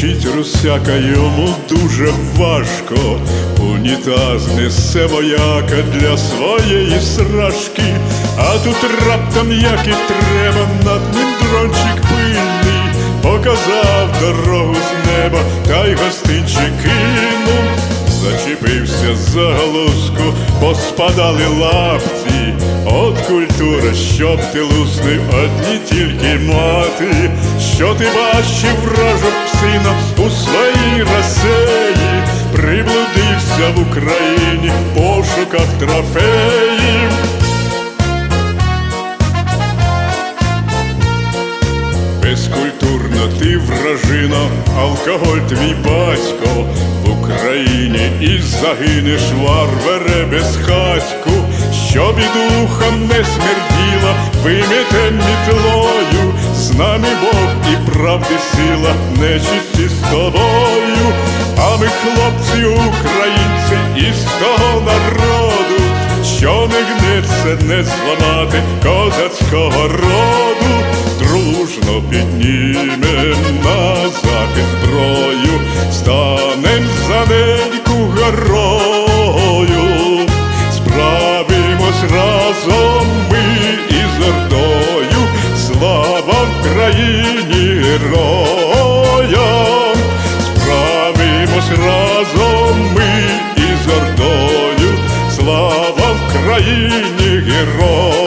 прусяка йому дуже важко. Унітаз несе вояка для своєї срашки, а тут раптом, як і треба, над ним дрончик пильний, показав дорогу з неба, та й гостинчик кинув. Зачепився за галузку, поспадали лапці, культура, щоб ти луснив одні тільки мати, що ти бачив вражок псина у своїй расеї, приблудився в Україні в пошуках трофеїв. Безкультурна ти вражина, алкоголь твій батько. В Україні і загинеш варваре безхатьку, щоб і духом не смерділа, виміте мітлою, з нами Бог і правди сила, нечисті з тобою, а ми хлопці, українці із того народу, що не гнеться не зламати козацького роду. Дружно піднімем на захист зброю, станем за неї країні героям, справимось разом ми із ордою, слава в країні героям.